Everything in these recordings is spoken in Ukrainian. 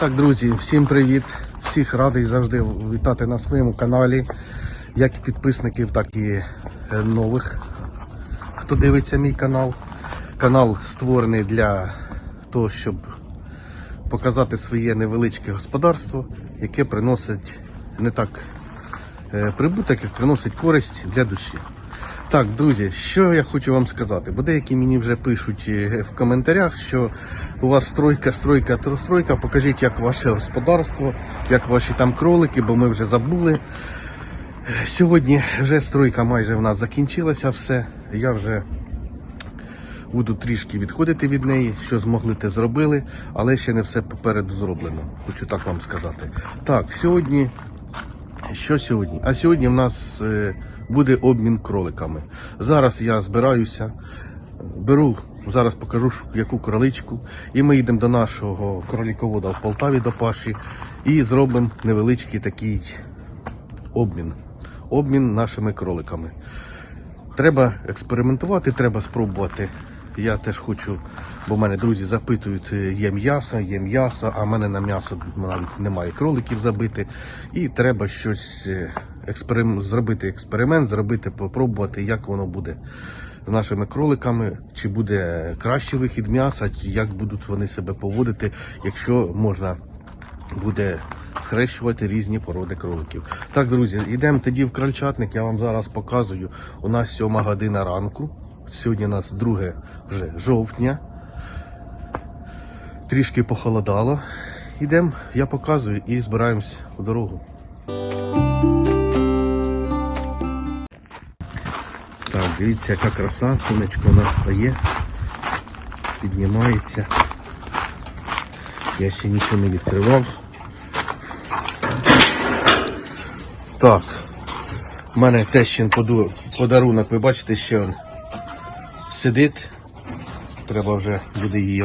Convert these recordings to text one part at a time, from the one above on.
Так, друзі, всім привіт! Всіх радий завжди вітати на своєму каналі, як підписників, так і е, нових, хто дивиться мій канал. Канал створений для того, щоб показати своє невеличке господарство, яке приносить не так е, прибуток, як приносить користь для душі. Так, друзі, що я хочу вам сказати, бо деякі мені вже пишуть е, в коментарях, що у вас стройка, стройка, тро- стройка, покажіть, як ваше господарство, як ваші там кролики, бо ми вже забули. Сьогодні вже стройка майже в нас закінчилася, все. Я вже буду трішки відходити від неї, що змогли, те зробили, але ще не все попереду зроблено. Хочу так вам сказати. Так, сьогодні що сьогодні? А сьогодні в нас е, буде обмін кроликами. Зараз я збираюся, беру, зараз покажу яку кроличку, і ми йдемо до нашого кроліковода в Полтаві до Паші і зробимо невеличкий такий обмін. Обмін нашими кроликами. Треба експериментувати, треба спробувати. Я теж хочу, бо в мене друзі запитують, е, є м'ясо, є м'ясо, а в мене на м'ясо немає кроликів забити. І треба щось е, експерим... зробити експеримент, зробити, попробувати, як воно буде з нашими кроликами, чи буде кращий вихід м'яса, як будуть вони себе поводити, якщо можна буде схрещувати різні породи кроликів. Так, друзі, йдемо тоді в крольчатник. Я вам зараз показую. У нас сьома година ранку. Сьогодні у нас 2 вже жовтня. Трішки похолодало. Йдемо, я показую і збираємось у дорогу. Так, дивіться, яка краса, сонечко у нас стає, піднімається. Я ще нічого не відкривав. Так. У мене тещин подарунок, ви бачите, ще он сидить. Треба вже буде її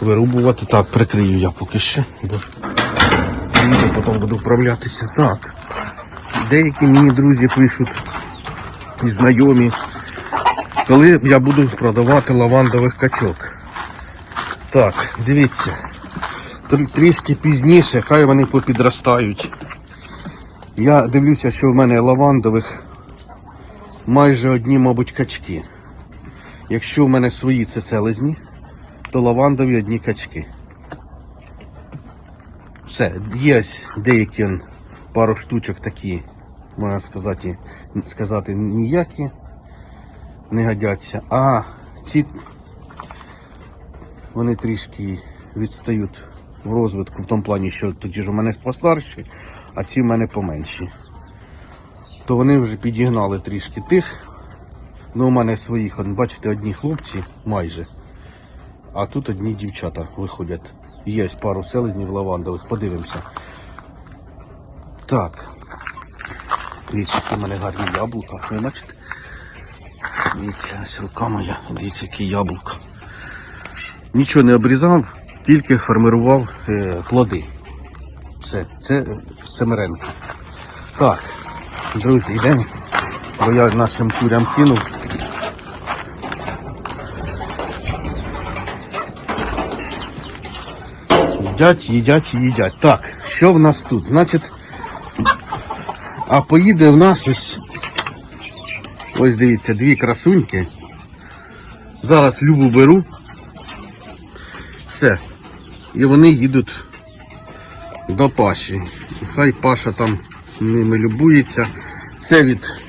вирубувати. Так, прикрию я поки що, бо потім буду вправлятися. Так. Деякі мені друзі пишуть і знайомі, коли я буду продавати лавандових качок. Так, дивіться. Трішки пізніше, хай вони попідростають. Я дивлюся, що в мене лавандових майже одні, мабуть, качки. Якщо в мене свої це селезні, то лавандові одні качки. Все, є деякі пару штучок такі, можна сказати, сказати, ніякі не годяться. А ці вони трішки відстають в розвитку в тому плані, що тоді ж у мене постарші, а ці в мене поменші. То вони вже підігнали трішки тих. Ну, у мене своїх, он, бачите, одні хлопці майже. А тут одні дівчата виходять. Є ось пару селезнів лавандових, подивимося. Так. Дивіться, які в мене гарні яблука. Ви бачите? Дивіться, ось рука моя, дивіться, які яблука. Нічого не обрізав, тільки формирував е, плоди. Все, це семеренки. Так, друзі, йдемо. Бо я нашим курям кинув. Їдять, їдять, їдять. Так, що в нас тут? Значить, а поїде в нас ось. Ось дивіться, дві красуньки. Зараз Любу беру. Все. І вони їдуть до Паші. Хай Паша там ними любується. Це від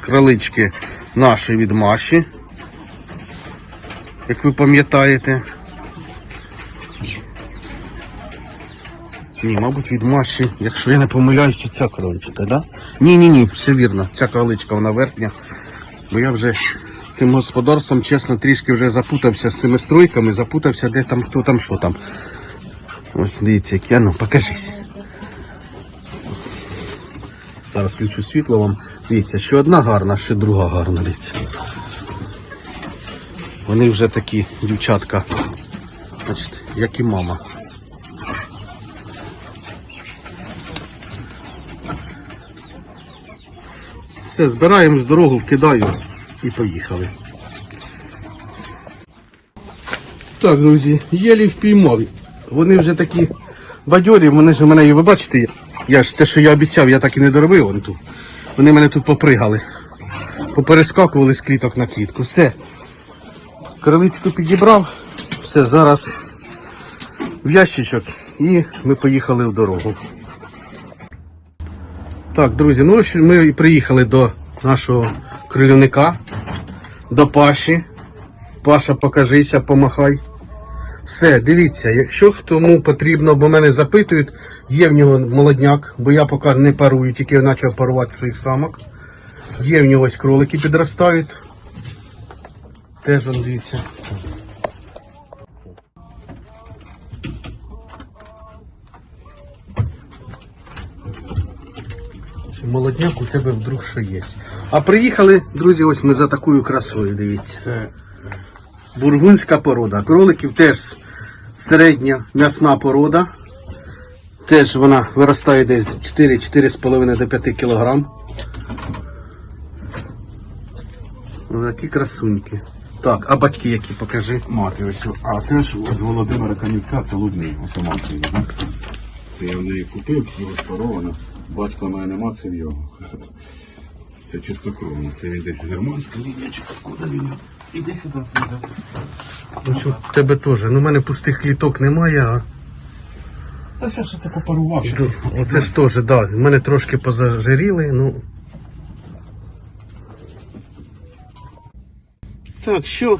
кролички наші від Маші. Як ви пам'ятаєте. Ні, мабуть, від Маші, якщо я не помиляюся, ця кроличка, да? Ні, ні, все вірно. Ця кроличка вона верхня. Бо я вже з цим господарством, чесно, трішки вже запутався з цими стройками, запутався, де там, хто там, що там. Ось дивіться, як я, ну покажись. Зараз включу світло вам. Дивіться, що одна гарна, що друга гарна, дивіться. Вони вже такі дівчатка, значить, як і мама. Все, збираємо з дорогу, вкидаю і поїхали. Так, друзі, єлі впіймав Вони вже такі бадьорі, вони ж мене, ви бачите, я ж те, що я обіцяв, я так і не доробив вон тут. Вони мене тут попригали. Поперескакували з кліток на клітку. Все. Криличку підібрав. Все, зараз в ящичок і ми поїхали в дорогу. Так, друзі, ну ми приїхали до нашого крилівника, до Паші. Паша, покажися, помахай. Все, дивіться, якщо кому потрібно, бо мене запитують, є в нього молодняк, бо я поки не парую, тільки почав парувати своїх самок. Є в нього ось кролики підростають. Теж он дивіться. Молодняк у тебе вдруг що є. А приїхали, друзі, ось ми за такою красою, дивіться. Це Бургунська порода. Кроликів теж середня м'ясна порода. Теж вона виростає десь 4-4,5 до 5 кг. Такі красуньки. Так, а батьки які покажи. мати ось. А це ж від Володимира Канівця, це Лудний, ось так? Це я в неї купив, його спаровано. Батька в мене нема, це в його. Це чистокровно. Це він десь германська лінія, чи куди він? Іди сюди, Фріда. Ну, що, в тебе теж. Ну, в мене пустих кліток немає, а Та ще що це попарував. ну, оце ж теж, да. В мене трошки позажиріли, ну. Так, що,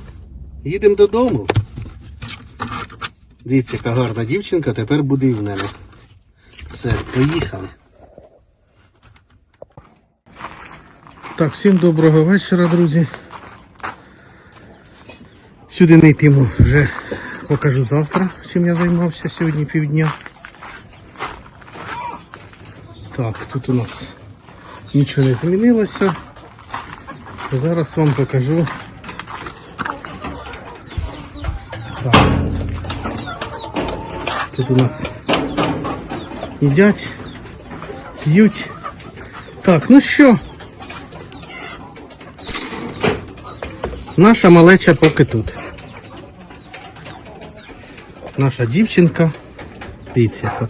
їдемо додому. Дивіться, яка гарна дівчинка, тепер буде і в мене. Все, поїхали. Так, всім доброго вечора, друзі. Сюди не йтиму вже покажу завтра, чим я займався сьогодні півдня. Так, тут у нас нічого не змінилося. Зараз вам покажу. Так. Тут у нас їдять, п'ють. Так, ну що? Наша малеча поки тут. Наша дівчинка. Дивіться.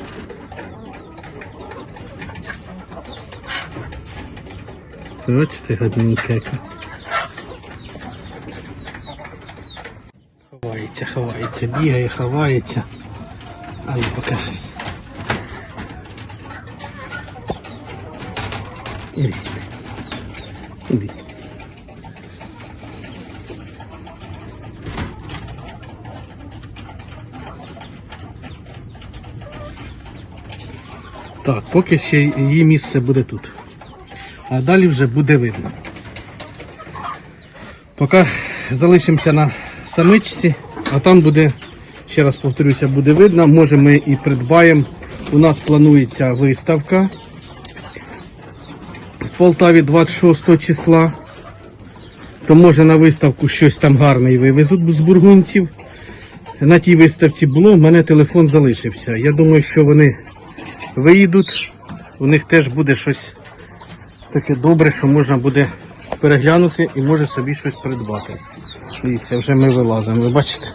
Бачите, гадненька яка. Ховається, ховається, бігає, ховається. А ну покажись. Іди. Іди. Так, поки ще її місце буде тут. А далі вже буде видно. Поки залишимося на самичці, а там буде, ще раз повторюся, буде видно. Може ми і придбаємо. У нас планується виставка в Полтаві 26 числа. То може на виставку щось там гарне і вивезуть з бургунців. На тій виставці було, в мене телефон залишився. Я думаю, що вони виїдуть, у них теж буде щось таке добре, що можна буде переглянути і може собі щось придбати. Дивіться, вже ми вилазимо, ви бачите?